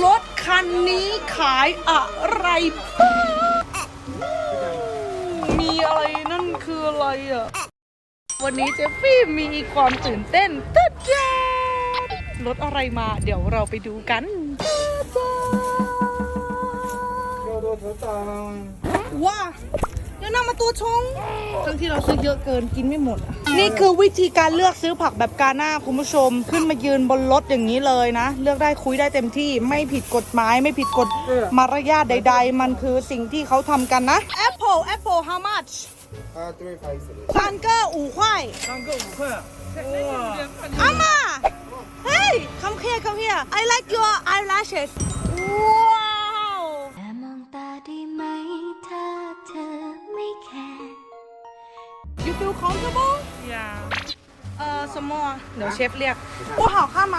รถคันนี้ขายอะไรบ้างมีอะไรนั่นคืออะไรอะ วันนี้เจฟฟี่มีความตื่นเต้นตึ๊ดจ้ารถอะไรมา เดี๋ยวเราไปดูกันว้า เดี๋ยวนำมาตัวชง ทั้งที่เราซื้อเยอะเกินกินไม่หมดอะนี่คือวิธีการเลือกซื้อผักแบบกาหน้าคุณผู้ชม ขึ้นมายืนบนรถอย่างนี้เลยนะ เลือกได้คุยได้เต็มที่ไม่ผิดกฎหมาย ไม่ผิดกฎมารยาทใด ๆ มันคือสิ่งที่เขาทำกันนะ Apple Apple how much 啊，对，不好意思。三个五块三个五块，哇！阿妈，Hey come here come here I like your eyelashes ว้ You feel comfortable 呀，呃，什么啊？เดี๋ยวเชฟเรียก不好看吗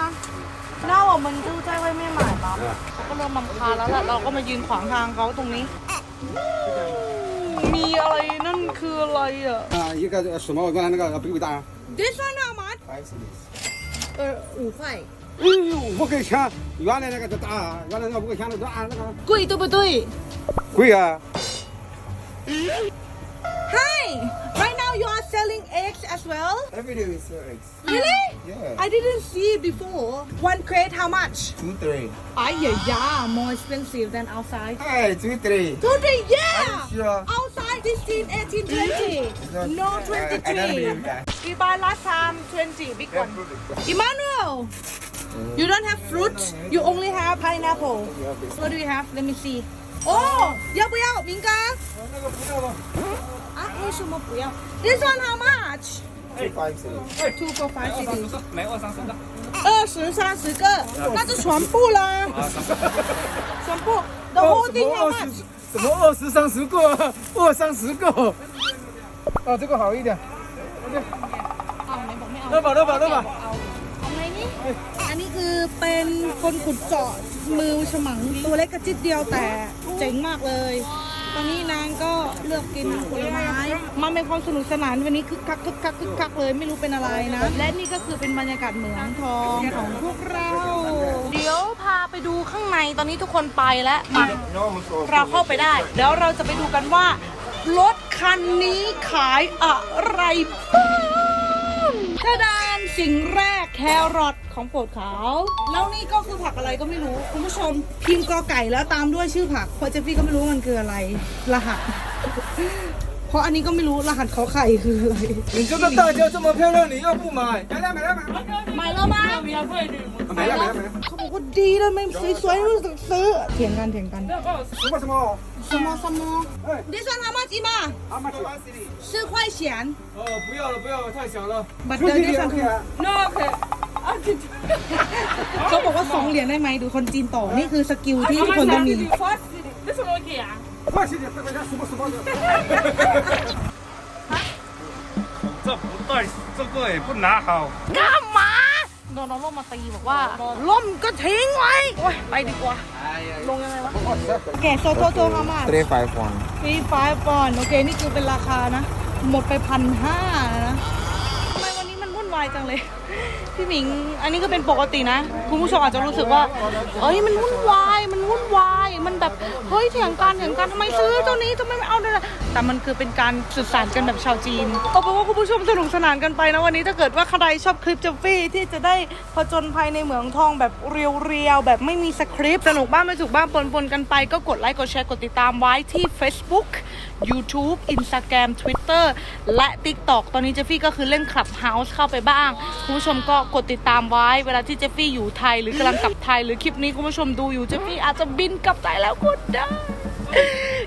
那我们就在外面买吧เขาก็เริ่มรำคาญแล้วแหละเราก็มายืนขวางทางเขาตรงนี้ มีอะไรนั่นคืออะไรอ่ะ 啊，一个什么？原来那个比我大。 This one how much 不好意思。呃五块哎呦，我跟你讲，原来那个就大，原来那个我跟你讲那个啊那个贵对不对贵啊。 Hi right now you are selling eggs as well Every day we sell eggs. Really Yeah. I didn't see it before one crate how much Two three. Ay, yeah, yeah, more expensive than outside. Hey, two three. Totally, yeah! Sure. Outside 16, 18, 20. No, 23. I don't believe that. We buy last time 20, big one. Emmanuel! You don't have fruit, you only have pineapple. What do you have? Let me see. Oh, 要不要明哥？那个不要吧。啊，为什么不要？This one how much? Two five three. Two for five city. 没二三十个。二十三十个，那就全部啦。全部，the whole thing how much？什么二十三十个？二三十个。啊，这个好一点。เอาไหนบอกไม่เอา 那把那把那把。 เอาเอาไงนี่ อันนี้คือเป็นคนขุดเจาะมือฉมังตัวเล็กกระจิตเดียวแต่ เจ๋งมากเลย ตอนนี้นางก็เลือกกินผลไม้มันเป็นความสนุกสนานวันนี้คึกคักคึกคักคึกคักเลยไม่รู้เป็นอะไรนะ และนี่ก็คือเป็นบรรยากาศเหมืองทองของพวกเรา เดี๋ยวพาไปดูข้างในตอนนี้ทุกคนไปแล้วมาเราเข้าไปได้ เดี๋ยวเราจะไปดูกันว่ารถคันนี้ขายอะไรบ้างถ้าดานสิ่งแรก แครอทของโปรดขาวแล้วนี่ก็คือผักอะไรก็ไม่รู้คุณผู้ชมพิมพ์กอไก่แล้วตามด้วยชื่อผักพราะเจฟฟี่ก็ไม่รู้มันคืออะไรรหัส ราะอันนี้ก็ไม่รู้รหัสขอไข่คืออะไร 你这个大家这么漂亮，你要不买？买了买了买了。 ไม่แล้วมั้ง 买了买了买了。 เขาบอกว่าดีเลยไม่สวยๆรู้สึกซื้อเถียงกันเถียงกัน 什么什么？什么什么 This one how much อีมา how much？四块钱哦，不要了，不要了，太小了。 บัตร 出 เดิน 去 ได้ 点 สัง 可以啊。 เขาบอกว่าสองเหรียญได้ไหมดูคนจีนต่อ นี่คือสกิลที่ทุกคนต้องมี 快些点，快快点，什么 Пасите, я с ума с ума. Це той, це той, будь нахав. กล้ามหมาโดนเอาล่ตีบอกว่าล่มก็ทิ้งว้ไปดีกว่า ลงยังไงวะ โอเค โซโซโซฮามา Three five one. ฟรีไฟปอนด์โอเค นี่คือเป็นราคานะ หมดไปพันห้านะทำไมวันนี้มันวุ่นวายจังเลยพี่หมิง อันนี้ก็เป็นปกตินะ คุณผู้ชมอาจจะรู้สึกว่า เอ้ยมันวุ่นวาย มันวุ่นวาย มันแบบ เฮ้ยเถียงกันเถียงกันทำไมซื้อตัวนี้ทำไมไม่เอาตัวนั้นแต่มันคือเป็นการสื่อสารกันแบบชาวจีนเอาเป็นว่าคุณผู้ชมสนุกสนานกันไปนะวันนี้ถ้าเกิดว่าใครชอบคลิปเจฟฟี่ที่จะได้ผจญภัยในเหมืองทองแบบเรียวๆแบบไม่มีสคริปต์สนุกบ้างไม่ถูกบ้างปนๆกันไป ก็กดไลค์กดแชร์กดติดตามไว้ที่ Facebook YouTube Instagram Twitter และ TikTok ตอนนี้เจฟฟี่ก็คือเล่น Clubhouse เข้าไปบ้างคุณผู้ชมก็กดติดตามไว้เวลาที่เจฟฟี่อยู่ไทยหรือกำลังกลับไทยหรือคลิปนี้คุณผู้ชมดูอยู่เจฟฟี่อาจจะบินกลับไทยแล้วก็ได้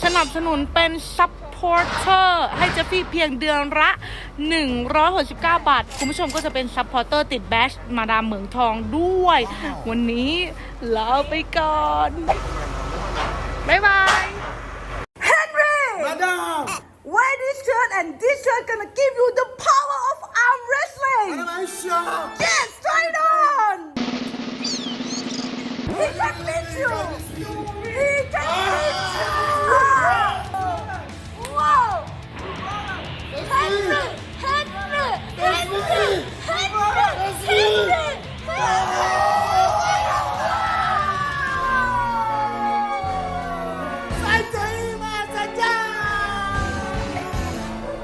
สนับสนุนเป็น Supporter ให้เจฟฟี่เพียงเดือนละ 169 บาท คุณผู้ชมก็จะเป็น Supporter ติดแบชมาดามเหมืองทองด้วย วันนี้ลาไปก่อน บ๊ายบาย Henry Madam. wear this shirt and this shirt gonna give you the